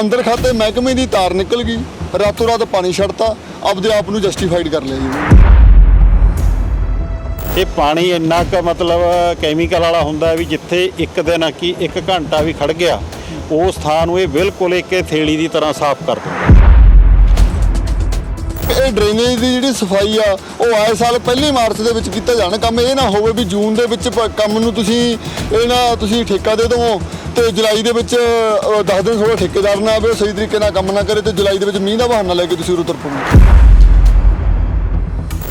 ਅੰਦਰ ਖਾਤੇ ਮਹਿਕਮੇ ਦੀ ਤਾਰ ਨਿਕਲ ਗਈ ਰਾਤੋਂ ਰਾਤ ਪਾਣੀ ਛੱਡਤਾ ਆਪਦੇ ਆਪ ਨੂੰ ਜਸਟੀਫਾਈਡ ਕਰ ਲਿਆ ਜੀ। ਇਹ ਪਾਣੀ ਇੰਨਾ ਕੁ ਮਤਲਬ ਕੈਮੀਕਲ ਵਾਲਾ ਹੁੰਦਾ ਵੀ ਜਿੱਥੇ ਇੱਕ ਦਿਨ ਕੀ ਇੱਕ ਘੰਟਾ ਵੀ ਖੜ ਗਿਆ ਉਸ ਥਾਂ ਨੂੰ ਇਹ ਬਿਲਕੁਲ ਇੱਕ ਥੇਲੀ ਦੀ ਤਰ੍ਹਾਂ ਸਾਫ਼ ਕਰ ਦਿੰਦਾ ਇਹ ਡਰੇਨੇਜ ਦੀ ਜਿਹੜੀ ਸਫ਼ਾਈ ਆ ਉਹ ਆਏ ਸਾਲ ਪਹਿਲੀ ਮਾਰਚ ਦੇ ਵਿੱਚ ਕੀਤਾ ਜਾਣਾ। ਕੰਮ ਇਹ ਨਾ ਹੋਵੇ ਵੀ ਜੂਨ ਦੇ ਵਿੱਚ ਕੰਮ ਨੂੰ ਤੁਸੀਂ ਇਹ ਨਾ ਤੁਸੀਂ ਠੇਕਾ ਦੇ ਦਿਓ ਤੇ ਜੁਲਾਈ ਦੇ ਵਿੱਚ 10 ਦਿਨ ਥੋੜਾ ਠੇਕੇਦਾਰ ਨਾ ਆਵੇ ਸਹੀ ਤਰੀਕੇ ਨਾਲ ਕੰਮ ਨਾ ਕਰੇ ਤੇ ਜੁਲਾਈ ਦੇ ਵਿੱਚ ਮੀਂਹ ਦਾ ਬਹਾਨਾ ਲੈ ਕੇ ਤੁਸੀਂ ਉਰੋਂ ਤੁਰ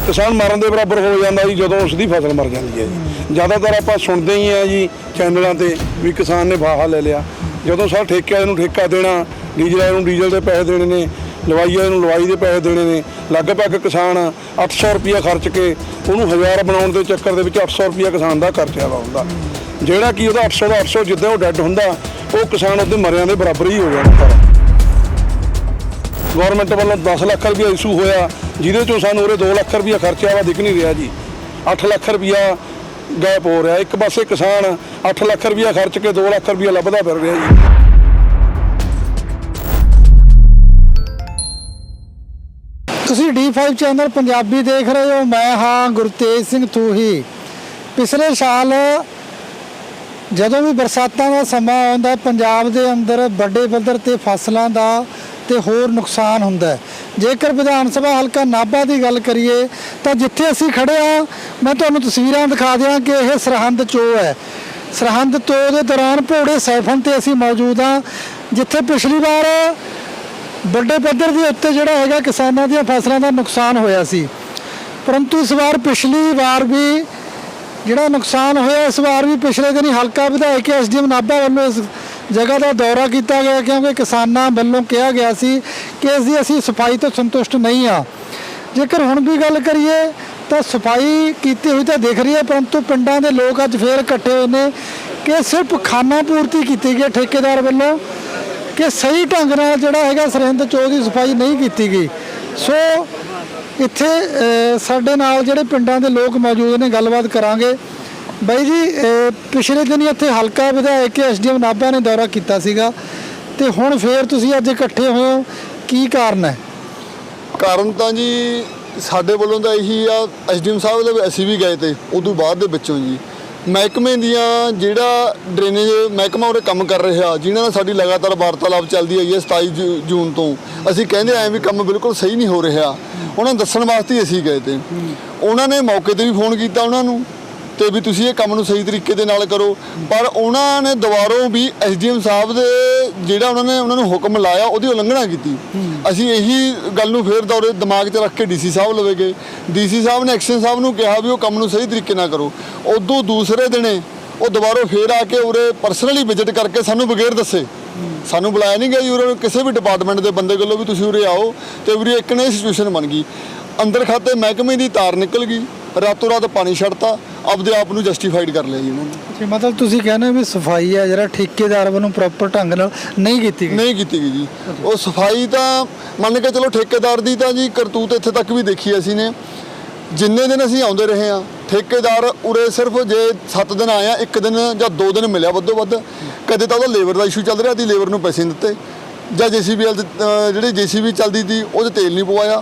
ਕਿਸਾਨ ਮਰਨ ਦੇ ਬਰਾਬਰ ਹੋ ਜਾਂਦਾ ਜੀ, ਜਦੋਂ ਉਸ ਦੀ ਫਸਲ ਮਰ ਜਾਂਦੀ ਹੈ ਜੀ। ਜ਼ਿਆਦਾਤਰ ਆਪਾਂ ਸੁਣਦੇ ਹੀ ਆ ਜੀ ਚੈਨਲਾਂ ਤੇ ਵੀ ਕਿਸਾਨ ਨੇ ਫਾਹਾ ਲੈ ਲਿਆ। ਜਦੋਂ ਸਰ ਠੇਕੇ ਵਾਲੇ ਨੂੰ ਠੇਕਾ ਦੇਣਾ, ਡੀਜ਼ਲ ਵਾਲੇ ਨੂੰ ਡੀਜ਼ਲ ਦੇ ਪੈਸੇ ਦੇਣੇ ਨੇ ਲਵਾਈ ਨੂੰ ਲਵਾਈ ਦੇ ਪੈਸੇ ਦੇਣੇ ਨੇ। ਲਗਭਗ ਕਿਸਾਨ 800 ਰੁਪਿਆ ਖਰਚ ਕੇ ਉਹਨੂੰ ਹਜ਼ਾਰ ਬਣਾਉਣ ਦੇ ਚੱਕਰ ਦੇ ਵਿੱਚ 800 ਰੁਪਿਆ ਕਿਸਾਨ ਦਾ ਖਰਚਿਆ ਵਾ ਹੁੰਦਾ ਜਿਹੜਾ ਕਿ ਉਹਦਾ 800 ਦਾ 800 ਜਿੱਦਾਂ ਉਹ ਡੈੱਡ ਹੁੰਦਾ, ਉਹ ਕਿਸਾਨ ਉਹਦੇ ਮਰਿਆਂ ਦੇ ਬਰਾਬਰ ਹੀ ਹੋ ਗਿਆ ਸਾਰਾ ਗਵਰਨਮੈਂਟ ਵੱਲੋਂ 10 ਲੱਖ ਰੁਪਏ ਇਸ਼ੂ ਹੋਇਆ, ਜਿਹਦੇ ਚੋਂ ਸਾਨੂੰ ਉਰੇ 2 ਲੱਖ ਰੁਪਏ ਖਰਚਿਆ ਵਾ, ਦਿਖ ਨਹੀਂ ਰਿਹਾ ਜੀ। 8 ਲੱਖ ਰੁਪਇਆ ਗੈਪ ਹੋ ਰਿਹਾ। ਇੱਕ ਪਾਸੇ ਕਿਸਾਨ 8 ਲੱਖ ਰੁਪਇਆ ਖਰਚ ਕੇ 2 ਲੱਖ ਰੁਪਇਆ ਲੱਭਦਾ ਫਿਰ ਰਿਹਾ ਜੀ। ਤੁਸੀਂ D5 ਚੈਨਲ ਪੰਜਾਬੀ ਦੇਖ ਰਹੇ ਹੋ। ਮੈਂ ਹਾਂ ਗੁਰਤੇਜ ਸਿੰਘ ਤੂਹੀ। ਪਿਛਲੇ ਸਾਲ ਜਦੋਂ ਵੀ ਬਰਸਾਤਾਂ ਦਾ ਸਮਾਂ ਆਉਂਦਾ, ਪੰਜਾਬ ਦੇ ਅੰਦਰ ਵੱਡੇ ਪੱਧਰ ਤੇ ਫਸਲਾਂ ਦਾ ਤੇ ਹੋਰ ਨੁਕਸਾਨ ਹੁੰਦਾ ਜੇਕਰ ਵਿਧਾਨ ਸਭਾ ਹਲਕਾ ਨਾਭਾ ਦੀ ਗੱਲ ਕਰੀਏ, ਤਾਂ ਜਿੱਥੇ ਅਸੀਂ ਖੜੇ ਆ ਮੈਂ ਤੁਹਾਨੂੰ ਤਸਵੀਰਾਂ ਦਿਖਾ ਦਿਆਂ ਕਿ ਇਹ ਸਰਹੰਦ ਚੋ ਹੈ। ਸਰਹੰਦ ਚੋ ਦੇ ਦੌਰਾਨ ਭੋੜੇ ਸੈਫਨ ਤੇ ਅਸੀਂ ਮੌਜੂਦ ਹਾਂ, ਜਿੱਥੇ ਪਿਛਲੀ ਵਾਰ ਵੱਡੇ ਪੱਧਰ ਦੇ ਉੱਤੇ ਜਿਹੜਾ ਹੈਗਾ ਕਿਸਾਨਾਂ ਦੀਆਂ ਫਸਲਾਂ ਦਾ ਨੁਕਸਾਨ ਹੋਇਆ ਸੀ। ਪਰੰਤੂ ਇਸ ਵਾਰ ਪਿਛਲੀ ਵਾਰ ਵੀ ਜਿਹੜਾ ਨੁਕਸਾਨ ਹੋਇਆ, ਇਸ ਵਾਰ ਵੀ ਪਿਛਲੇ ਦਿਨੀ ਹਲਕਾ ਵਿਧਾਇਕ ਐਸਡੀਐਮ ਨਾਭਾ ਵੱਲੋਂ ਇਸ ਜਗ੍ਹਾ ਦਾ ਦੌਰਾ ਕੀਤਾ ਗਿਆ ਕਿਉਂਕਿ ਕਿਸਾਨਾਂ ਵੱਲੋਂ ਕਿਹਾ ਗਿਆ ਸੀ ਕਿ ਇਸ ਦੀ ਅਸੀਂ ਸਫ਼ਾਈ ਤੋਂ ਸੰਤੁਸ਼ਟ ਨਹੀਂ ਆ ਜੇਕਰ ਹੁਣ ਵੀ ਗੱਲ ਕਰੀਏ ਤਾਂ ਸਫ਼ਾਈ ਕੀਤੀ ਹੋਈ ਤਾਂ ਦਿਖ ਰਹੀ ਹੈ, ਪਰੰਤੂ ਪਿੰਡਾਂ ਦੇ ਲੋਕ ਅੱਜ ਫੇਰ ਇਕੱਠੇ ਹੋਏ ਨੇ ਕਿ ਸਿਰਫ ਖਾਨਾ ਪੂਰਤੀ ਕੀਤੀ ਗਈ ਹੈ ਠੇਕੇਦਾਰ ਵੱਲੋਂ। ਕਿ ਸਹੀ ਢੰਗ ਨਾਲ ਜਿਹੜਾ ਹੈਗਾ ਸਰਹੰਦ ਚੌ ਦੀ ਸਫ਼ਾਈ ਨਹੀਂ ਕੀਤੀ ਗਈ। ਸੋ ਇੱਥੇ ਸਾਡੇ ਨਾਲ ਜਿਹੜੇ ਪਿੰਡਾਂ ਦੇ ਲੋਕ ਮੌਜੂਦ ਨੇ, ਗੱਲਬਾਤ ਕਰਾਂਗੇ। ਬਾਈ ਜੀ ਪਿਛਲੇ ਦਿਨ ਇੱਥੇ ਹਲਕਾ ਵਿਧਾਇਕ ਐਸਡੀਐਮ ਨਾਭਾ ਨੇ ਦੌਰਾ ਕੀਤਾ ਸੀਗਾ। ਤੇ ਹੁਣ ਫੇਰ ਤੁਸੀਂ ਅੱਜ ਇਕੱਠੇ ਹੋਏ ਹੋ। ਕੀ ਕਾਰਨ ਹੈ? ਕਾਰਨ ਤਾਂ ਜੀ ਸਾਡੇ ਵੱਲੋਂ ਤਾਂ ਇਹੀ ਆ। ਐਸਡੀਐਮ ਸਾਹਿਬ ਦੇ ਅਸੀਂ ਵੀ ਗਏ ਤੇ, ਉਦੋਂ ਬਾਅਦ ਦੇ ਵਿੱਚੋਂ ਜੀ। ਮਹਿਕਮੇ ਦੀਆਂ ਜਿਹੜਾ ਡਰੇਨੇਜ ਮਹਿਕਮਾ ਉਹਦੇ ਕੰਮ ਕਰ ਰਿਹਾ ਜਿਨ੍ਹਾਂ ਨਾਲ ਸਾਡੀ ਲਗਾਤਾਰ ਵਾਰਤਾਲਾਪ ਚੱਲਦੀ ਆਈ ਹੈ 27 ਜੂ- ਜੂਨ ਤੋਂ। ਅਸੀਂ ਕਹਿੰਦੇ ਆਏ ਵੀ ਕੰਮ ਬਿਲਕੁਲ ਸਹੀ ਨਹੀਂ ਹੋ ਰਿਹਾ। ਉਹਨਾਂ ਦੱਸਣ ਵਾਸਤੇ ਅਸੀਂ ਗਏ ਤੇ। ਉਹਨਾਂ ਨੇ ਮੌਕੇ ਤੇ ਵੀ ਫੋਨ ਕੀਤਾ ਉਹਨਾਂ ਨੂੰ। ਤੇ ਵੀ ਤੁਸੀਂ ਇਹ ਕੰਮ ਨੂੰ ਸਹੀ ਤਰੀਕੇ ਦੇ ਨਾਲ ਕਰੋ। ਪਰ ਉਹਨਾਂ ਨੇ ਦੁਬਾਰੋਂ ਵੀ ਐਸਡੀਐਮ ਸਾਹਿਬ ਦੇ ਜਿਹੜਾ ਉਹਨਾਂ ਨੇ ਉਹਨਾਂ ਨੂੰ ਹੁਕਮ ਲਾਇਆ, ਉਹਦੀ ਉਲੰਘਣਾ ਕੀਤੀ। ਅਸੀਂ ਇਹੀ ਗੱਲ ਨੂੰ ਫੇਰ ਦੌਰੇ ਦਿਮਾਗ 'ਚ ਰੱਖ ਕੇ ਡੀਸੀ ਸਾਹਿਬ ਲਵੇ ਗਏ ਡੀਸੀ ਸਾਹਿਬ ਨੇ ਐਕਸ਼ਨ ਸਾਹਿਬ ਨੂੰ ਕਿਹਾ ਵੀ ਉਹ ਕੰਮ ਨੂੰ ਸਹੀ ਤਰੀਕੇ ਨਾਲ ਕਰੋ। ਉਦੋਂ ਦੂਸਰੇ ਦਿਨੇ ਉਹ ਦੁਬਾਰਾ ਫੇਰ ਆ ਕੇ ਉਰੇ ਪਰਸਨਲੀ ਵਿਜ਼ਿਟ ਕਰਕੇ ਸਾਨੂੰ ਬਗੈਰ ਦੱਸੇ। ਸਾਨੂੰ ਬੁਲਾਇਆ ਨਹੀਂ ਗਿਆ ਜੀ ਉਰੇ ਕਿਸੇ ਵੀ ਡਿਪਾਰਟਮੈਂਟ ਦੇ ਬੰਦੇ ਕੋਲੋਂ ਵੀ ਤੁਸੀਂ ਉਰੇ ਆਓ ਤੇ ਉਰੇ ਇੱਕ ਨੇ ਸਿਚੁਏਸ਼ਨ ਬਣ ਗਈ। ਅੰਦਰ ਖਾਤੇ ਮਹਿਕਮੇ ਦੀ ਤਾਰ ਨਿਕਲ ਗਈ। ਰਾਤੋਂ ਰਾਤ ਪਾਣੀ ਛੱਡਤਾ ਆਪਦੇ ਆਪ ਨੂੰ ਜਸਟੀਫਾਈਡ ਕਰ ਲਿਆ ਜੀ ਉਹਨਾਂ ਨੇ। ਜੀ ਮਤਲਬ ਤੁਸੀਂ ਕਹਿੰਦੇ ਵੀ ਸਫ਼ਾਈ ਹੈ ਜਿਹੜਾ ਠੇਕੇਦਾਰ ਵੱਲੋਂ ਪ੍ਰੋਪਰ ਢੰਗ ਨਾਲ ਨਹੀਂ ਕੀਤੀ ਗਈ? ਨਹੀਂ ਕੀਤੀ ਗਈ ਜੀ। ਉਹ ਸਫ਼ਾਈ ਤਾਂ ਮੰਨ ਕੇ ਚਲੋ ਠੇਕੇਦਾਰ ਦੀ ਤਾਂ ਜੀ ਕਰਤੂਤ ਇੱਥੇ ਤੱਕ ਵੀ ਦੇਖੀ ਅਸੀਂ ਨੇ। ਜਿੰਨੇ ਦਿਨ ਅਸੀਂ ਆਉਂਦੇ ਰਹੇ ਆ ਠੇਕੇਦਾਰ ਉਰੇ ਸਿਰਫ ਜੇ 7 ਦਿਨ ਆਇਆ ਇੱਕ ਦਿਨ ਜਾਂ 2 ਦਿਨ ਮਿਲਿਆ ਵੱਧੋ ਵੱਧ। ਕਦੇ ਤਾਂ ਉਹਦਾ ਲੇਬਰ ਦਾ ਇਸ਼ੂ ਚੱਲ ਰਿਹਾ ਸੀ ਲੇਬਰ ਨੂੰ ਪੈਸੇ ਨਹੀਂ ਦਿੱਤੇ। ਜਾਂ ਜੀਸੀਬੀ ਜਿਹੜੀ ਜੀਸੀਬੀ ਚੱਲਦੀ ਸੀ ਉਹਦੇ ਤੇਲ ਨਹੀਂ ਪਵਾਇਆ।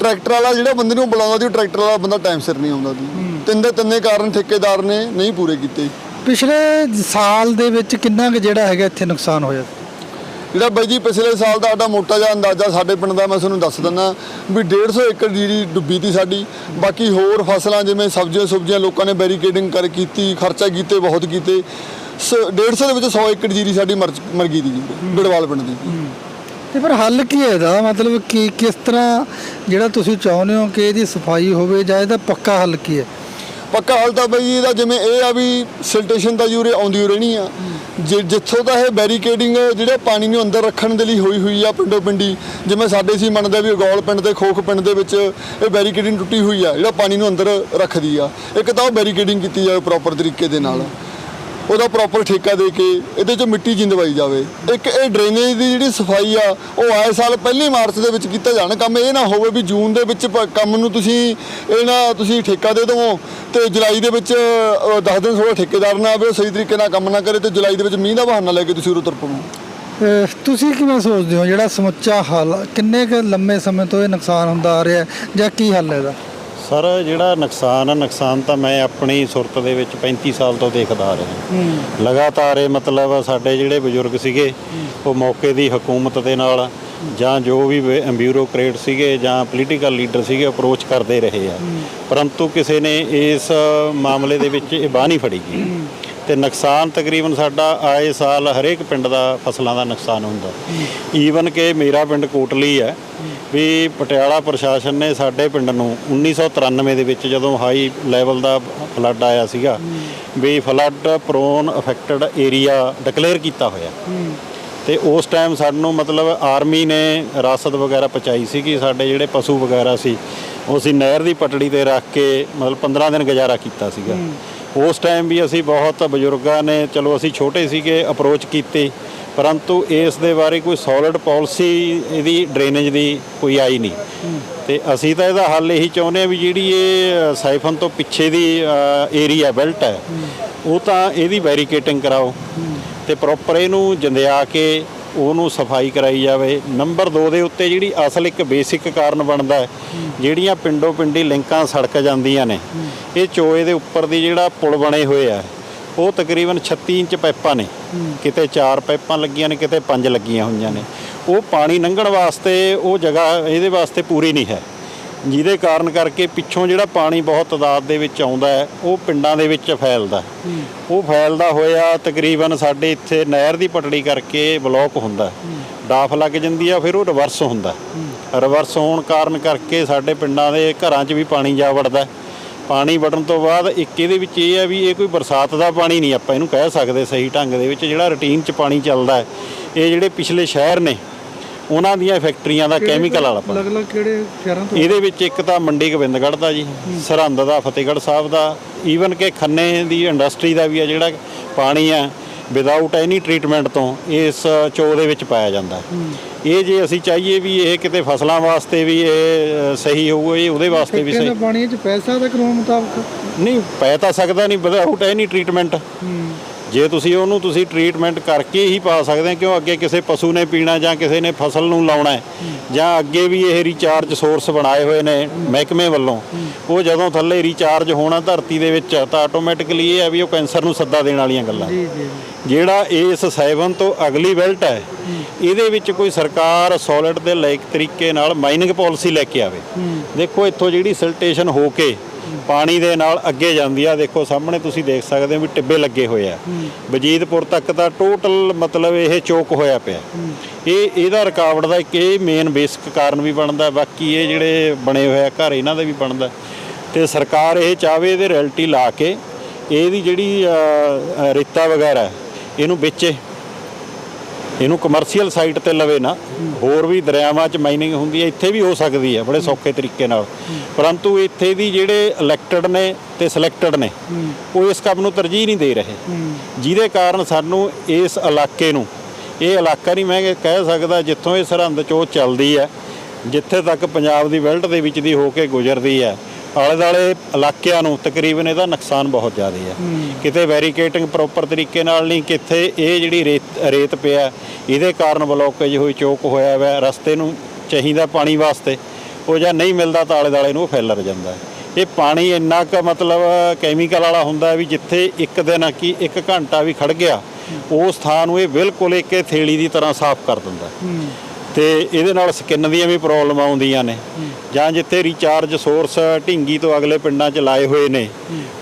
ਟਰੈਕਟਰ ਵਾਲਾ ਜਿਹੜਾ ਬੰਦੇ ਨੂੰ ਬੁਲਾਉਂਦਾ ਸੀ ਉਹ ਟਰੈਕਟਰ ਵਾਲਾ ਬੰਦਾ ਟਾਈਮ ਸਿਰ ਨਹੀਂ ਆਉਂਦਾ ਸੀ ਤਿੰਨ ਦੇ ਤਿੰਨੇ ਕਾਰਨ ਠੇਕੇਦਾਰ ਨੇ ਨਹੀਂ ਪੂਰੇ ਕੀਤੇ। ਪਿਛਲੇ ਸਾਲ ਦੇ ਵਿੱਚ ਕਿੰਨਾ ਕੁ ਜਿਹੜਾ ਹੈਗਾ ਇੱਥੇ ਨੁਕਸਾਨ ਹੋਇਆ? ਜਿਹੜਾ ਬਾਈ ਜੀ ਪਿਛਲੇ ਸਾਲ ਦਾ ਸਾਡਾ ਮੋਟਾ ਜਿਹਾ ਅੰਦਾਜ਼ਾ ਸਾਡੇ ਪਿੰਡ ਦਾ ਮੈਂ ਤੁਹਾਨੂੰ ਦੱਸ ਦਿੰਦਾ ਵੀ 150 ਏਕੜ ਜਿਹੜੀ ਡੁੱਬੀ ਤੀ ਸਾਡੀ। ਬਾਕੀ ਹੋਰ ਫਸਲਾਂ ਜਿਵੇਂ ਸਬਜ਼ੀਆਂ ਸੁਬਜ਼ੀਆਂ ਲੋਕਾਂ ਨੇ ਬੈਰੀਕੇਡਿੰਗ ਕਰ ਕੀਤੀ ਖਰਚਾ ਕੀਤੇ ਬਹੁਤ ਕੀਤੇ। ਸ- 150 ਦੇ ਵਿੱਚ 100 ਏਕੜ ਜੀਰੀ ਸਾਡੀ ਮਰ ਗਈ ਜੀ ਬਿੜਵਾਲ ਪਿੰਡ ਦੀ। ਤੇ ਪਰ ਹੱਲ ਕੀ ਹੈ ਇਹਦਾ? ਮਤਲਬ ਕਿ ਕਿਸ ਤਰ੍ਹਾਂ ਜਿਹੜਾ ਤੁਸੀਂ ਚਾਹੁੰਦੇ ਹੋ ਕਿ ਇਹਦੀ ਸਫ਼ਾਈ ਹੋਵੇ ਜਾਂ ਇਹਦਾ ਪੱਕਾ ਹੱਲ ਕੀ ਹੈ? ਪੱਕਾ ਹੱਲ ਤਾਂ ਬਈ ਇਹਦਾ ਜਿਵੇਂ ਇਹ ਆ ਵੀ ਸਿਲਟੇਸ਼ਨ ਤਾਂ ਯੂਰੇ ਆਉਂਦੀ ਹੋ ਰਹਿਣੀ ਆ। ਜਿ- ਜਿੱਥੋਂ ਤਾਂ ਇਹ ਬੈਰੀਕੇਡਿੰਗ ਜਿਹੜੇ ਪਾਣੀ ਨੂੰ ਅੰਦਰ ਰੱਖਣ ਦੇ ਲਈ ਹੋਈ ਹੋਈ ਆ ਪਿੰਡੋ ਪਿੰਡੀ, ਜਿਵੇਂ ਸਾਡੇ ਸੀ ਮੰਨਦੇ ਵੀ ਗੌਲ ਪਿੰਡ ਤੇ ਖੋਖ ਪਿੰਡ ਦੇ ਵਿੱਚ ਇਹ ਬੈਰੀਕੇਡਿੰਗ ਟੁੱਟੀ ਹੋਈ ਆ, ਜਿਹੜਾ ਪਾਣੀ ਨੂੰ ਅੰਦਰ ਰੱਖਦੀ ਆ। ਇੱਕ ਤਾਂ ਉਹ ਬੈਰੀਕੇਡਿੰਗ ਕੀਤੀ ਜਾਵੇ ਪ੍ਰੋਪਰ ਤਰੀਕੇ ਦੇ ਨਾਲ। ਉਹਦਾ ਪ੍ਰੋਪਰ ਠੇਕਾ ਦੇ ਕੇ ਇਹਦੇ ਚੋਂ ਮਿੱਟੀ ਜਿੰਦਵਾਈ ਜਾਵੇ। ਇੱਕ ਇਹ ਡਰੇਨੇਜ ਦੀ ਜਿਹੜੀ ਸਫ਼ਾਈ ਆ, ਉਹ ਆਏ ਸਾਲ ਪਹਿਲੀ ਮਾਰਚ ਦੇ ਵਿੱਚ ਕੀਤਾ ਜਾਣਾ। ਕੰਮ ਇਹ ਨਾ ਹੋਵੇ ਵੀ ਜੂਨ ਦੇ ਵਿੱਚ ਪ- ਕੰਮ ਨੂੰ ਤੁਸੀਂ ਇਹ ਨਾ ਤੁਸੀਂ ਠੇਕਾ ਦੇ ਦਿਓ ਤੇ ਜੁਲਾਈ ਦੇ ਵਿੱਚ 10 ਦਿਨ ਥੋੜਾ ਠੇਕੇਦਾਰ ਨਾ ਆਵੇ, ਉਹ ਸਹੀ ਤਰੀਕੇ ਨਾਲ ਕੰਮ ਨਾ ਕਰੇ ਤੇ ਜੁਲਾਈ ਦੇ ਵਿੱਚ ਮੀਂਹ ਦਾ ਬਹਾਨਾ ਲੈ ਕੇ ਤੁਸੀਂ ਉਰੋਂ ਤੁਰ ਪਵੋ। ਤੁਸੀਂ ਕਿਵੇਂ ਸੋਚਦੇ ਹੋ ਜਿਹੜਾ ਸਮੁੱਚਾ ਹੱਲ, ਕਿੰਨੇ ਕੁ ਲੰਮੇ ਸਮੇਂ ਤੋਂ ਇਹ ਨੁਕਸਾਨ ਹੁੰਦਾ ਆ ਰਿਹਾ, ਜਾਂ ਕੀ ਹੱਲ ਹੈ ਇਹਦਾ? ਸਰ ਜਿਹੜਾ ਨੁਕਸਾਨ ਆ ਨੁਕਸਾਨ ਤਾਂ ਮੈਂ ਆਪਣੀ ਸੁਰਤ ਦੇ ਵਿੱਚ 35 ਸਾਲ ਤੋਂ ਦੇਖਦਾ ਆ ਰਿਹਾ। ਲਗਾਤਾਰ ਇਹ ਮਤਲਬ ਸਾਡੇ ਜਿਹੜੇ ਬਜ਼ੁਰਗ ਸੀਗੇ ਉਹ ਮੌਕੇ ਦੀ ਹਕੂਮਤ ਦੇ ਨਾਲ ਜਾਂ ਜੋ ਵੀ ਵੇ- ਬਿਊਰੋਕਰੇਟ ਸੀਗੇ ਜਾਂ ਪੋਲੀਟੀਕਲ ਲੀਡਰ ਸੀਗੇ ਅਪਰੋਚ ਕਰਦੇ ਰਹੇ ਆ। ਪਰੰਤੂ ਕਿਸੇ ਨੇ ਇਸ ਮਾਮਲੇ ਦੇ ਵਿੱਚ ਇਹ ਬਾਹ ਨਹੀਂ ਫੜੀ। ਗਈ ਤੇ ਨੁਕਸਾਨ ਤਕਰੀਬਨ ਸਾਡਾ ਆਏ ਸਾਲ ਹਰੇਕ ਪਿੰਡ ਦਾ ਫਸਲਾਂ ਦਾ ਨੁਕਸਾਨ ਹੁੰਦਾ। ਈਵਨ ਕਿ ਮੇਰਾ ਪਿੰਡ ਕੋਟਲੀ ਹੈ। ਵੀ ਪਟਿਆਲਾ ਪ੍ਰਸ਼ਾਸਨ ਨੇ ਸਾਡੇ ਪਿੰਡ ਨੂੰ 1993 ਦੇ ਵਿੱਚ ਜਦੋਂ ਹਾਈ ਲੈਵਲ ਦਾ ਫਲੱਡ ਆਇਆ ਸੀਗਾ ਵੀ flood prone affected area declare ਕੀਤਾ ਹੋਇਆ। ਤੇ ਉਸ ਟਾਈਮ ਸਾਨੂੰ ਮਤਲਬ ਆਰਮੀ ਨੇ ਰਾਸਤ ਵਗੈਰਾ ਪਹੁੰਚਾਈ ਸੀਗੀ ਸਾਡੇ ਜਿਹੜੇ ਪਸ਼ੂ ਵਗੈਰਾ ਸੀ ਉਹ ਅਸੀਂ ਨਹਿਰ ਦੀ ਪਟੜੀ ਤੇ ਰੱਖ ਕੇ ਮਤਲਬ 15 ਦਿਨ ਗੁਜ਼ਾਰਾ ਕੀਤਾ ਸੀਗਾ। ਉਸ ਟਾਈਮ ਵੀ ਅਸੀਂ ਬਹੁਤ ਬਜ਼ੁਰਗਾਂ ਨੇ ਚਲੋ ਅਸੀਂ ਛੋਟੇ ਸੀਗੇ ਅਪਰੋਚ ਕੀਤੇ। ਪਰੰਤੂ ਇਸ ਦੇ ਬਾਰੇ ਕੋਈ ਸੋਲਿਡ ਪਾਲਿਸੀ ਇਹਦੀ ਡਰੇਨੇਜ ਦੀ ਕੋਈ ਆਈ ਨਹੀਂ। ਤੇ ਅਸੀਂ ਤਾਂ ਇਹਦਾ ਹੱਲ ਇਹੀ ਚਾਹੁੰਦੇ ਆ ਵੀ ਜਿਹੜੀ ਇਹ ਸਾਈਫਨ ਤੋਂ ਪਿੱਛੇ ਦੀ ਏਰੀਆ ਬੈਲਟ ਹੈ, ਉਹ ਤਾਂ ਇਹਦੀ ਬੈਰੀਕੇਟਿੰਗ ਕਰਾਓ। ਤੇ ਪ੍ਰੋਪਰ ਇਹਨੂੰ ਜੰਦਿਆ ਕੇ ਉਹਨੂੰ ਸਫ਼ਾਈ ਕਰਾਈ ਜਾਵੇ। ਨੰਬਰ 2 ਦੇ ਉੱਤੇ ਜਿਹੜੀ ਅਸਲ ਇੱਕ ਬੇਸਿਕ ਕਾਰਨ ਬਣਦਾ ਜਿਹੜੀਆਂ ਪਿੰਡੋ ਪਿੰਡੀ ਲਿੰਕਾਂ ਸੜਕ ਜਾਂਦੀਆਂ ਨੇ, ਇਹ ਚੋਏ ਦੇ ਉੱਪਰ ਦੀ ਜਿਹੜਾ ਪੁਲ ਬਣੇ ਹੋਏ ਆ ਉਹ ਤਕਰੀਬਨ 36 ਇੰਚ ਪਾਈਪਾਂ ਨੇ। ਕਿਤੇ 4 ਪਾਈਪਾਂ ਲੱਗੀਆਂ ਨੇ ਕਿਤੇ 5 ਲੱਗੀਆਂ ਹੋਈਆਂ ਨੇ। ਉਹ ਪਾਣੀ ਲੰਘਣ ਵਾਸਤੇ ਉਹ ਜਗ੍ਹਾ ਇਹਦੇ ਵਾਸਤੇ ਪੂਰੀ ਨਹੀਂ ਹੈ। ਜਿਹਦੇ ਕਾਰਨ ਕਰਕੇ ਪਿੱਛੋਂ ਜਿਹੜਾ ਪਾਣੀ ਬਹੁਤ ਤਦਾਦ ਦੇ ਵਿੱਚ ਆਉਂਦਾ ਹੈ ਉਹ ਪਿੰਡਾਂ ਦੇ ਵਿੱਚ ਫੈਲਦਾ। ਉਹ ਫੈਲਦਾ ਹੋਇਆ ਤਕਰੀਬਨ ਸਾਡੇ ਇੱਥੇ ਨਹਿਰ ਦੀ ਪਟੜੀ ਕਰਕੇ ਬਲੌਕ ਹੁੰਦਾ। ਡਾਫ ਲੱਗ ਜਾਂਦੀ ਆ ਫਿਰ ਉਹ ਰਿਵਰਸ ਹੁੰਦਾ ਰਿਵਰਸ ਹੋਣ ਕਾਰਨ ਕਰਕੇ ਸਾਡੇ ਪਿੰਡਾਂ ਦੇ ਘਰਾਂ 'ਚ ਵੀ ਪਾਣੀ ਜਾ ਵੜਦਾ। ਪਾਣੀ ਵੜਨ ਤੋਂ ਬਾਅਦ ਇੱਕ ਇਹਦੇ ਵਿੱਚ ਇਹ ਹੈ ਵੀ ਇਹ ਕੋਈ ਬਰਸਾਤ ਦਾ ਪਾਣੀ ਨਹੀਂ ਆਪਾਂ ਇਹਨੂੰ ਕਹਿ ਸਕਦੇ ਸਹੀ ਢੰਗ ਦੇ ਵਿੱਚ ਜਿਹੜਾ ਰੂਟੀਨ 'ਚ ਪਾਣੀ ਚੱਲਦਾ ਹੈ। ਇਹ ਜਿਹੜੇ ਪਿਛਲੇ ਸ਼ਹਿਰ ਨੇ ਉਹਨਾਂ ਦੀਆਂ ਫੈਕਟਰੀਆਂ ਦਾ ਕੈਮੀਕਲ ਵਾਲਾ ਪਾਣੀ। ਅਲੱਗ-ਅਲੱਗ ਕਿਹੜੇ ਸ਼ਹਿਰਾਂ ਤੋਂ? ਇਹਦੇ ਵਿੱਚ ਇੱਕ ਤਾਂ ਮੰਡੀ ਗੋਬਿੰਦਗੜ੍ਹ ਦਾ ਜੀ ਸਰਹੰਦ ਦਾ ਫਤਿਹਗੜ੍ਹ ਸਾਹਿਬ ਦਾ ਈਵਨ ਕਿ ਖੰਨੇ ਦੀ ਇੰਡਸਟਰੀ ਦਾ ਵੀ ਆ ਜਿਹੜਾ ਪਾਣੀ ਆ ਵਿਦਆਊਟ ਐਨੀ ਟ੍ਰੀਟਮੈਂਟ ਤੋਂ ਇਸ ਚੋ ਦੇ ਵਿੱਚ ਪਾਇਆ ਜਾਂਦਾ ਹੈ। ਇਹ ਜੇ ਅਸੀਂ ਚਾਹੀਏ ਵੀ ਇਹ ਕਿਤੇ ਫਸਲਾਂ ਵਾਸਤੇ ਵੀ ਇਹ ਸਹੀ ਹੋਊ ਇਹ ਉਹਦੇ ਵਾਸਤੇ ਵੀ ਸਹੀ। ਪਾਣੀ 'ਚ ਪੈਸਾ ਦਾ ਕਾਨੂੰਨ ਮੁਤਾਬਕ? ਨਹੀਂ ਪੈ ਤਾਂ ਸਕਦਾ ਨਹੀਂ ਵਿਦਆਊਟ ਐਨੀ ਟ੍ਰੀਟਮੈਂਟ ਜੇ ਤੁਸੀਂ ਉਹਨੂੰ ਤੁਸੀਂ ਟ੍ਰੀਟਮੈਂਟ ਕਰਕੇ ਹੀ ਪਾ ਸਕਦੇ ਕਿਉਂ ਅੱਗੇ ਕਿਸੇ ਪਸ਼ੂ ਨੇ ਪੀਣਾ ਜਾਂ ਕਿਸੇ ਨੇ ਫਸਲ ਨੂੰ ਲਾਉਣਾ ਜਾਂ ਅੱਗੇ ਵੀ ਇਹ ਰੀਚਾਰਜ ਸੋਰਸ ਬਣਾਏ ਹੋਏ ਨੇ ਮਹਿਕਮੇ ਵੱਲੋਂ ਉਹ ਜਦੋਂ ਥੱਲੇ ਰੀਚਾਰਜ ਹੋਣਾ ਧਰਤੀ ਦੇ ਵਿੱਚ ਤਾਂ ਆਟੋਮੈਟਿਕਲੀ ਇਹ ਹੈ ਵੀ ਉਹ ਕੈਂਸਰ ਨੂੰ ਸੱਦਾ ਦੇਣ ਵਾਲੀਆਂ ਗੱਲਾਂ। ਜੀ ਜੀ। ਜਿਹੜਾ ਇਸ 7 ਤੋਂ ਅਗਲੀ ਬੈਲਟ ਹੈ, ਇਹਦੇ ਵਿੱਚ ਕੋਈ ਸਰਕਾਰ ਸੋਲਿਡ ਦੇ ਲਾਇਕ ਤਰੀਕੇ ਨਾਲ ਮਾਈਨਿੰਗ ਪਾਲਿਸੀ ਲੈ ਕੇ ਆਵੇ। ਦੇਖੋ, ਇੱਥੋਂ ਜਿਹੜੀ ਸਿਲਟੇਸ਼ਨ ਹੋ ਕੇ ਪਾਣੀ ਦੇ ਨਾਲ ਅੱਗੇ ਜਾਂਦੀ ਆ, ਦੇਖੋ ਸਾਹਮਣੇ ਤੁਸੀਂ ਦੇਖ ਸਕਦੇ ਹੋ ਵੀ ਟਿੱਬੇ ਲੱਗੇ ਹੋਏ ਆ। ਵਜੀਦਪੁਰ ਤੱਕ ਤਾਂ ਟੋਟਲ ਮਤਲਬ ਇਹ ਚੋਕ ਹੋਇਆ ਪਿਆ। ਇਹ, ਇਹਦਾ ਰੁਕਾਵਟ ਦਾ ਇੱਕ ਇਹ ਮੇਨ ਬੇਸਿਕ ਕਾਰਨ ਵੀ ਬਣਦਾ, ਬਾਕੀ ਇਹ ਜਿਹੜੇ ਬਣੇ ਹੋਏ ਆ, ਘਰ ਇਹਨਾਂ ਦਾ ਵੀ ਬਣਦਾ। ਤੇ ਸਰਕਾਰ ਇਹ ਚਾਹਵੇ ਇਹਦੇ ਰੈਲਟੀ ਲਾ ਕੇ, ਇਹਦੀ ਜਿਹੜੀ ਰੇਤਾ ਵਗੈਰਾ ਇਹਨੂੰ ਵੇਚੇ। ਇਹਨੂੰ ਕਮਰਸ਼ੀਅਲ ਸਾਈਟ ਤੇ ਲਵੇ ਨਾ, ਹੋਰ ਵੀ ਦਰਿਆਵਾਂ 'ਚ ਮਾਈਨਿੰਗ ਹੁੰਦੀ ਹੈ, ਇੱਥੇ ਵੀ ਹੋ ਸਕਦੀ ਹੈ, ਬੜੇ ਸੌਖੇ ਤਰੀਕੇ ਨਾਲ। ਪਰੰਤੂ ਇੱਥੇ ਦੀ ਜਿਹੜੇ ਇਲੈਕਟਡ ਨੇ ਤੇ ਸਿਲੈਕਟਡ ਨੇ, ਉਹ ਇਸ ਕੰਮ ਨੂੰ ਤਰਜੀਹ ਨਹੀਂ ਦੇ ਰਹੇ। ਜਿਹਦੇ ਕਾਰਨ ਸਾਨੂੰ ਇਸ ਇਲਾਕੇ ਨੂੰ, ਇਹ ਇਲਾਕਾ ਨਹੀਂ ਮੈਂ ਕਹਿ ਸਕਦਾ ਜਿੱਥੋਂ ਇਹ ਸਰਹੰਦ ਚੋ ਚੱਲਦੀ ਹੈ, ਜਿੱਥੇ ਤੱਕ ਪੰਜਾਬ ਦੀ ਬੈਲਟ ਦੇ ਵਿੱਚ ਦੀ ਹੋ ਕੇ ਗੁਜ਼ਰਦੀ ਹੈ ਆਲੇ ਦਾਲੇ ਇਲਾਕਿਆਂ ਨੂੰ ਤਕਰੀਬਨ ਇਹਦਾ ਨੁਕਸਾਨ ਬਹੁਤ ਜ਼ਿਆਦਾ ਹੈ। ਕਿਤੇ ਵੈਰੀਕੇਟਿੰਗ ਪ੍ਰੋਪਰ ਤਰੀਕੇ ਨਾਲ ਨਹੀਂ ਕਿੱਥੇ ਇਹ ਜਿਹੜੀ ਰੇਤ ਰੇਤ ਪਿਆ ਇਹਦੇ ਕਾਰਨ ਬਲੋਕੇਜ ਹੋਈ ਚੋਕ ਹੋਇਆ ਹੋਇਆ ਰਸਤੇ ਨੂੰ ਚਾਹੀਦਾ ਪਾਣੀ ਵਾਸਤੇ ਉਹ ਜਾਂ ਨਹੀਂ ਮਿਲਦਾ ਤਾਂ ਆਲੇ ਦਾਲੇ ਨੂੰ ਉਹ ਫੈਲਰ ਜਾਂਦਾ ਹੈ। ਇਹ ਪਾਣੀ ਇੰਨਾ ਕੁ ਮਤਲਬ ਕੈਮੀਕਲ ਵਾਲਾ ਹੁੰਦਾ ਵੀ ਜਿੱਥੇ ਇੱਕ ਦਿਨ ਕੀ ਇੱਕ ਘੰਟਾ ਵੀ ਖੜ ਗਿਆ ਉਸ ਥਾਂ ਨੂੰ ਇਹ ਬਿਲਕੁਲ ਇੱਕ ਥੇਲੀ ਦੀ ਤਰ੍ਹਾਂ ਸਾਫ਼ ਕਰ ਦਿੰਦਾ। ਤੇ ਇਹਦੇ ਨਾਲ ਸਕਿਨ ਦੀਆਂ ਵੀ ਪ੍ਰੋਬਲਮ ਆਉਂਦੀਆਂ ਨੇ। ਜਾਂ ਜਿੱਥੇ ਰੀਚਾਰਜ ਸੋਰਸ ਢਿੰਗੀ ਤੋਂ ਅਗਲੇ ਪਿੰਡਾਂ 'ਚ ਲਾਏ ਹੋਏ ਨੇ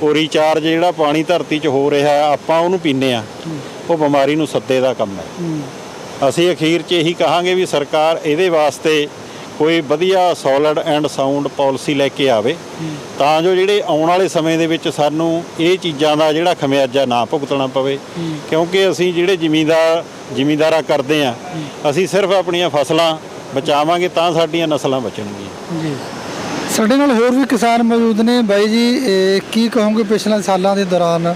ਉਹ ਰੀਚਾਰਜ ਜਿਹੜਾ ਪਾਣੀ ਧਰਤੀ 'ਚ ਹੋ ਰਿਹਾ ਆਪਾਂ ਉਹਨੂੰ ਪੀਂਦੇ ਆ ਉਹ ਬਿਮਾਰੀ ਨੂੰ ਸੱਦੇ ਦਾ ਕੰਮ ਹੈ। ਅਸੀਂ ਅਖੀਰ 'ਚ ਇਹੀ ਕਹਾਂਗੇ ਵੀ ਸਰਕਾਰ ਇਹਦੇ ਵਾਸਤੇ ਕੋਈ ਵਧੀਆ ਸੋਲਿਡ ਐਂਡ ਸਾਊਂਡ ਪਾਲਿਸੀ ਲੈ ਕੇ ਆਵੇ ਤਾਂ ਜੋ ਜਿਹੜੇ ਆਉਣ ਵਾਲੇ ਸਮੇਂ ਦੇ ਵਿੱਚ ਸਾਨੂੰ ਇਹ ਚੀਜ਼ਾਂ ਦਾ ਜਿਹੜਾ ਖਮਿਆਜਾ ਨਾ ਭੁਗਤਣਾ ਪਵੇ ਕਿਉਂਕਿ ਅਸੀਂ ਜਿਹੜੇ ਜ਼ਿਮੀਂਦਾਰ ਜ਼ਿਮੀਂਦਾਰਾ ਕਰਦੇ ਆ ਅਸੀਂ ਸਿਰਫ ਆਪਣੀਆਂ ਫਸਲਾਂ ਬਚਾਵਾਂਗੇ ਤਾਂ ਸਾਡੀਆਂ ਨਸਲਾਂ ਬਚਣਗੀਆਂ। ਜੀ। ਸਾਡੇ ਨਾਲ ਹੋਰ ਵੀ ਕਿਸਾਨ ਮੌਜੂਦ ਨੇ। ਬਾਈ ਜੀ ਕੀ ਕਹੋਗੇ ਪਿਛਲੇ ਸਾਲਾਂ ਦੇ ਦੌਰਾਨ?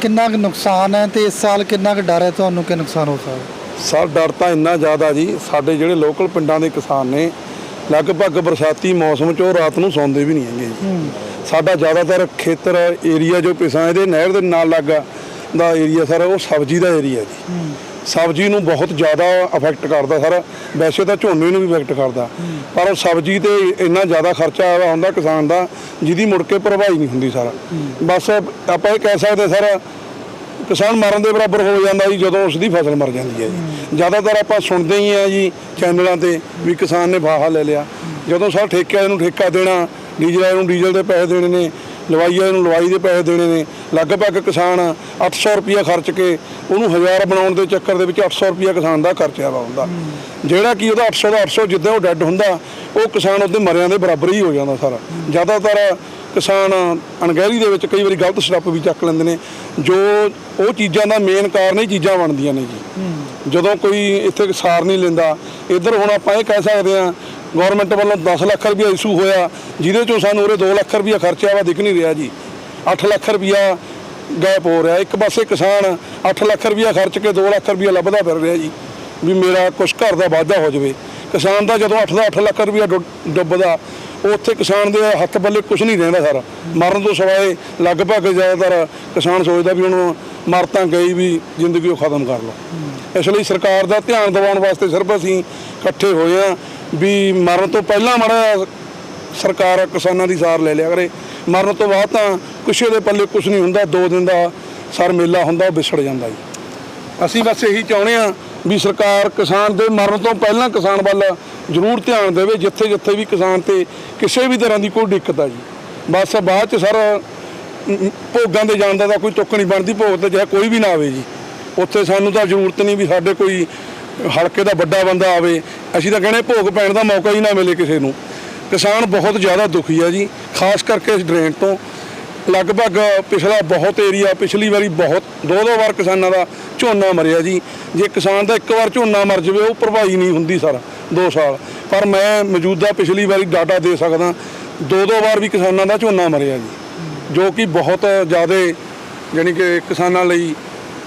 ਕਿੰਨਾ ਕੁ ਨੁਕਸਾਨ ਹੈ ਤੇ ਇਸ ਸਾਲ ਕਿੰਨਾ ਕੁ ਡਰ ਹੈ ਤੁਹਾਨੂੰ ਕਿ ਨੁਕਸਾਨ ਹੋ ਸਕਦਾ? ਸਰ ਡਰ ਤਾਂ ਇੰਨਾ ਜ਼ਿਆਦਾ ਜੀ ਸਾਡੇ ਜਿਹੜੇ ਲੋਕਲ ਪਿੰਡਾਂ ਦੇ ਕਿਸਾਨ ਨੇ ਲਗਭਗ ਬਰਸਾਤੀ ਮੌਸਮ 'ਚ ਉਹ ਰਾਤ ਨੂੰ ਸੌਂਦੇ ਵੀ ਨਹੀਂ ਹੈਗੇ ਜੀ। ਸਾਡਾ ਜ਼ਿਆਦਾਤਰ ਖੇਤਰ ਏਰੀਆ ਜੋ ਪਿਸਾਂ ਇਹਦੇ ਨਹਿਰ ਦੇ ਨਾਲ ਲੱਗਾ ਦਾ ਏਰੀਆ ਸਰ, ਉਹ ਸਬਜ਼ੀ ਦਾ ਏਰੀਆ ਜੀ। ਸਬਜ਼ੀ ਨੂੰ ਬਹੁਤ ਜ਼ਿਆਦਾ ਅਫੈਕਟ ਕਰਦਾ ਸਰ। ਵੈਸੇ ਤਾਂ ਝੋਨੇ ਨੂੰ ਵੀ ਅਫੈਕਟ ਕਰਦਾ। ਪਰ ਉਹ ਸਬਜ਼ੀ ਤੇ ਇੰਨਾ ਜ਼ਿਆਦਾ ਖਰਚਾ ਆਇਆ ਹੁੰਦਾ ਕਿਸਾਨ ਦਾ, ਜਿਹਦੀ ਮੁੜ ਕੇ ਭਰਵਾਈ ਨਹੀਂ ਹੁੰਦੀ ਸਰ। ਬਸ ਆਪਾਂ ਇਹ ਕਹਿ ਸਕਦੇ ਸਰ ਕਿਸਾਨ ਮਰਨ ਦੇ ਬਰਾਬਰ ਹੋ ਜਾਂਦਾ ਜੀ, ਜਦੋਂ ਉਸ ਦੀ ਫਸਲ ਮਰ ਜਾਂਦੀ ਹੈ ਜੀ। ਜ਼ਿਆਦਾਤਰ ਆਪਾਂ ਸੁਣਦੇ ਹੀ ਆ ਜੀ ਚੈਨਲਾਂ ਤੇ ਵੀ ਕਿਸਾਨ ਨੇ ਫਾਹਾ ਲੈ ਲਿਆ। ਜਦੋਂ ਸਰ ਠੇਕੇ ਨੂੰ ਠੇਕਾ ਦੇਣਾ, ਡੀਜ਼ਲ ਵਾਲੇ ਨੂੰ ਡੀਜ਼ਲ ਦੇ ਪੈਸੇ ਦੇਣੇ ਨੇ, ਲਵਾਈ ਵਾਲੇ ਨੂੰ ਲਵਾਈ ਦੇ ਪੈਸੇ ਦੇਣੇ ਨੇ, ਲਗਭਗ ਕਿਸਾਨ 800 ਰੁਪਇਆ ਖਰਚ ਕੇ ਉਹਨੂੰ ਹਜ਼ਾਰ ਬਣਾਉਣ ਦੇ ਚੱਕਰ ਦੇ ਵਿੱਚ 800 ਰੁਪਇਆ ਕਿਸਾਨ ਦਾ ਖਰਚਿਆ ਵਾ ਹੁੰਦਾ। ਜਿਹੜਾ ਕਿ ਉਹਦਾ 800 ਦਾ 800 ਜਿੱਦਾਂ ਉਹ ਡੈੱਡ ਹੁੰਦਾ, ਉਹ ਕਿਸਾਨ ਉਹਦੇ ਮਰਿਆਂ ਦੇ ਬਰਾਬਰ ਹੀ ਹੋ ਜਾਂਦਾ ਸਾਰਾ। ਜ਼ਿਆਦਾਤਰ ਕਿਸਾਨ ਅਣਗਹਿਰੀ ਦੇ ਵਿੱਚ ਕਈ ਵਾਰੀ ਗਲਤ ਸਟੈਪ ਵੀ ਚੱਕ ਲੈਂਦੇ ਨੇ ਜੋ ਉਹ ਚੀਜ਼ਾਂ ਦਾ ਮੇਨ ਕਾਰਨ ਹੀ ਚੀਜ਼ਾਂ ਬਣਦੀਆਂ ਨੇ ਜੀ। ਜਦੋਂ ਕੋਈ ਇੱਥੇ ਸਾਰ ਨਹੀਂ ਲੈਂਦਾ ਇੱਧਰ ਹੁਣ ਆਪਾਂ ਇਹ ਕਹਿ ਸਕਦੇ ਹਾਂ ਗਵਰਨਮੈਂਟ ਵੱਲੋਂ 10 ਲੱਖ ਰੁਪਇਆ ਇਸ਼ੂ ਹੋਇਆ ਜਿਹਦੇ ਚੋਂ ਸਾਨੂੰ ਉਰੇ 2 ਲੱਖ ਰੁਪਇਆ ਖਰਚਿਆ ਵਾ ਦਿਖ ਨਹੀਂ ਰਿਹਾ ਜੀ। 8 ਲੱਖ ਰੁਪਇਆ ਗੈਪ ਹੋ ਰਿਹਾ ਇੱਕ ਪਾਸੇ ਕਿਸਾਨ 8 ਲੱਖ ਰੁਪਇਆ ਖਰਚ ਕੇ 2 ਲੱਖ ਰੁਪਇਆ ਲੱਭਦਾ ਫਿਰ ਰਿਹਾ ਜੀ ਵੀ ਮੇਰਾ ਕੁਛ ਘਰ ਦਾ ਵਾਧਾ ਹੋ ਜਾਵੇ। ਕਿਸਾਨ ਦਾ ਜਦੋਂ 8 ਦਾ 8 ਲੱਖ ਰੁਪਇਆ ਡੁੱਬ- ਡੁੱਬਦਾ ਉੱਥੇ ਕਿਸਾਨ ਦੇ ਹੱਥ ਪੱਲੇ ਕੁਝ ਨਹੀਂ ਰਹਿੰਦਾ ਸਾਰਾ। ਮਰਨ ਤੋਂ ਸਿਵਾਏ ਲਗਭਗ ਜ਼ਿਆਦਾਤਰ ਕਿਸਾਨ ਸੋਚਦਾ ਵੀ ਹੁਣ ਮਰ ਤਾਂ ਗਈ ਵੀ ਜ਼ਿੰਦਗੀ ਉਹ ਖਤਮ ਕਰ ਲਓ। ਇਸ ਲਈ ਸਰਕਾਰ ਦਾ ਧਿਆਨ ਦਿਵਾਉਣ ਵਾਸਤੇ ਸਿਰਫ ਅਸੀਂ ਇਕੱਠੇ ਹੋਏ ਆ ਵੀ ਮਰਨ ਤੋਂ ਪਹਿਲਾਂ ਮਾੜਾ ਸਰਕਾਰ ਕਿਸਾਨਾਂ ਦੀ ਸਾਰ ਲੈ ਲਿਆ ਕਰੇ। ਮਰਨ ਤੋਂ ਬਾਅਦ ਤਾਂ ਕਿਸੇ ਦੇ ਪੱਲੇ ਕੁਝ ਨਹੀਂ ਹੁੰਦਾ, ਦੋ ਦਿਨ ਦਾ ਸਰ ਮੇਲਾ ਹੁੰਦਾ, ਉਹ ਵਿਛੜ ਜਾਂਦਾ ਜੀ। ਅਸੀਂ ਬਸ ਇਹੀ ਚਾਹੁੰਦੇ ਆ ਵੀ ਸਰਕਾਰ ਕਿਸਾਨ ਦੇ ਮਰਨ ਤੋਂ ਪਹਿਲਾਂ ਕਿਸਾਨ ਵੱਲ ਜ਼ਰੂਰ ਧਿਆਨ ਦੇਵੇ ਜਿੱਥੇ ਜਿੱਥੇ ਵੀ ਕਿਸਾਨ ਤੇ ਕਿਸੇ ਵੀ ਤਰ੍ਹਾਂ ਦੀ ਕੋਈ ਦਿੱਕਤ ਆ ਜੀ। ਬਸ ਬਾਅਦ ਚ ਸਰ ਭੋਗਾਂ ਦੇ ਜਾਣ ਦਾ ਤਾਂ ਕੋਈ ਤੁੱਕ ਨਹੀਂ ਬਣਦੀ, ਭੋਗ ਤੇ ਚਾਹੇ ਕੋਈ ਵੀ ਨਾ ਆਵੇ ਜੀ। ਉੱਥੇ ਸਾਨੂੰ ਤਾਂ ਜ਼ਰੂਰਤ ਨਹੀਂ ਵੀ ਸਾਡੇ ਕੋਈ ਹਲਕੇ ਦਾ ਵੱਡਾ ਬੰਦਾ ਆਵੇ। ਅਸੀਂ ਤਾਂ ਕਹਿੰਦੇ ਭੋਗ ਪੈਣ ਦਾ ਮੌਕਾ ਹੀ ਨਾ ਮਿਲੇ ਕਿਸੇ ਨੂੰ। ਕਿਸਾਨ ਬਹੁਤ ਜ਼ਿਆਦਾ ਦੁਖੀ ਆ ਜੀ, ਖਾਸ ਕਰਕੇ ਇਸ ਡਰੇਨ ਤੋਂ। ਲਗਭਗ ਪਿਛਲਾ ਬਹੁਤ ਏਰੀਆ, ਪਿਛਲੀ ਵਾਰੀ ਬਹੁਤ, ਦੋ ਦੋ ਵਾਰ ਕਿਸਾਨਾਂ ਦਾ ਝੋਨਾ ਮਰਿਆ ਜੀ। ਜੇ ਕਿਸਾਨ ਦਾ ਇੱਕ ਵਾਰ ਝੋਨਾ ਮਰ ਜਾਵੇ, ਉਹ ਭਰਪਾਈ ਨਹੀਂ ਹੁੰਦੀ ਸਰ 2 ਸਾਲ। ਪਰ ਮੈਂ ਮੌਜੂਦਾ ਪਿਛਲੀ ਵਾਰੀ ਡਾਟਾ ਦੇ ਸਕਦਾ, ਦੋ ਦੋ ਵਾਰ ਵੀ ਕਿਸਾਨਾਂ ਦਾ ਝੋਨਾ ਮਰਿਆ ਜੀ। ਜੋ ਕਿ ਬਹੁਤ ਜ਼ਿਆਦਾ, ਯਾਨੀ ਕਿ ਕਿਸਾਨਾਂ ਲਈ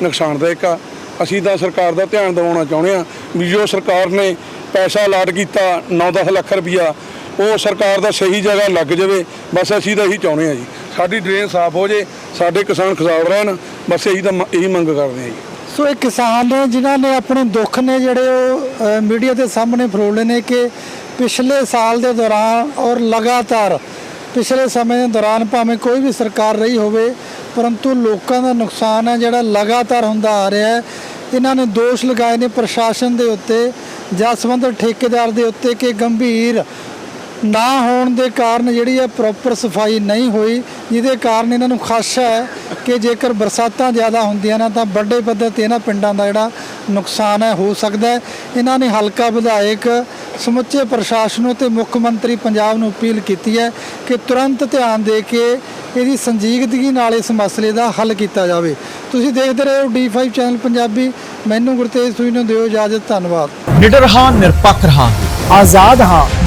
ਨੁਕਸਾਨਦਾਇਕ ਆ। ਅਸੀਂ ਤਾਂ ਸਰਕਾਰ ਦਾ ਧਿਆਨ ਦਿਵਾਉਣਾ ਚਾਹੁੰਦੇ ਆ ਵੀ ਜੋ ਸਰਕਾਰ ਨੇ ਪੈਸਾ ਅਲਾਟ ਕੀਤਾ 9-10 ਲੱਖ ਰੁਪਈਆ, ਉਹ ਸਰਕਾਰ ਦਾ ਸਹੀ ਜਗ੍ਹਾ ਲੱਗ ਜਾਵੇ, ਬਸ ਅਸੀਂ ਤਾਂ ਇਹੀ ਚਾਹੁੰਦੇ ਆ ਜੀ। ਸਾਡੀ ਡਰੇਨ ਸਾਫ਼ ਹੋ ਜੇ, ਸਾਡੇ ਕਿਸਾਨ ਖੁਸ਼ਹਾਲ ਰਹਿਣ, ਬਸ ਇਹੀ ਤਾਂ ਇਹੀ ਮੰਗ ਕਰਦੇ ਆ ਜੀ। ਸੋ ਇਹ ਕਿਸਾਨ ਨੇ, ਜਿਨ੍ਹਾਂ ਨੇ ਆਪਣੇ ਦੁੱਖ ਨੇ ਜਿਹੜੇ ਉਹ ਮੀਡੀਆ ਦੇ ਸਾਹਮਣੇ ਫਰੋਲੇ ਨੇ ਕਿ ਪਿਛਲੇ ਸਾਲ ਦੇ ਦੌਰਾਨ ਔਰ ਲਗਾਤਾਰ ਪਿਛਲੇ ਸਮੇਂ ਦੇ ਦੌਰਾਨ ਭਾਵੇਂ ਕੋਈ ਵੀ ਸਰਕਾਰ ਰਹੀ ਹੋਵੇ, ਪਰੰਤੂ ਲੋਕਾਂ ਦਾ ਨੁਕਸਾਨ ਹੈ, ਜਿਹੜਾ ਲਗਾਤਾਰ ਹੁੰਦਾ ਆ ਰਿਹਾ ਹੈ। ਇਹਨਾਂ ਨੇ ਦੋਸ਼ ਲਗਾਏ ਨੇ ਪ੍ਰਸ਼ਾਸਨ ਦੇ ਉੱਤੇ, ਜਾਂ ਸੰਬੰਧਿਤ ਠੇਕੇਦਾਰ ਦੇ ਉੱਤੇ ਕਿ ਗੰਭੀਰ ਨਾ ਹੋਣ ਦੇ ਕਾਰਨ ਜਿਹੜੀ ਹੈ ਪ੍ਰੋਪਰ ਸਫ਼ਾਈ ਨਹੀਂ ਹੋਈ, ਜਿਹਦੇ ਕਾਰਨ ਇਹਨਾਂ ਨੂੰ ਖਦਸ਼ਾ ਹੈ ਕਿ ਜੇਕਰ ਬਰਸਾਤਾਂ ਜ਼ਿਆਦਾ ਹੁੰਦੀਆਂ ਨੇ ਤਾਂ ਵੱਡੇ ਪੱਧਰ ਤੇ ਇਹਨਾਂ ਪਿੰਡਾਂ ਦਾ ਜਿਹੜਾ ਨੁਕਸਾਨ ਹੈ, ਹੋ ਸਕਦਾ ਹੈ। ਇਹਨਾਂ ਨੇ ਹਲਕਾ ਵਿਧਾਇਕ ਸਮੁੱਚੇ ਪ੍ਰਸ਼ਾਸਨ ਨੂੰ ਤੇ ਮੁੱਖ ਮੰਤਰੀ ਪੰਜਾਬ ਨੂੰ ਅਪੀਲ ਕੀਤੀ ਹੈ ਕਿ ਤੁਰੰਤ ਧਿਆਨ ਦੇ ਕੇ ਇਹਦੀ ਸੰਜੀਦਗੀ ਨਾਲ ਇਸ ਮਸਲੇ ਦਾ ਹੱਲ ਕੀਤਾ ਜਾਵੇ। ਤੁਸੀਂ ਦੇਖਦੇ ਰਹੋ D5 ਚੈਨਲ ਪੰਜਾਬੀ। ਮੈਨੂੰ ਗੁਰਤੇਜ ਸੂਈ ਨੂੰ ਦਿਓ ਇਜਾਜ਼ਤ। ਧੰਨਵਾਦ। ਨਿਡਰ ਹਾਂ, ਨਿਰਪੱਖ ਹਾਂ ਆਜ਼ਾਦ ਹਾਂ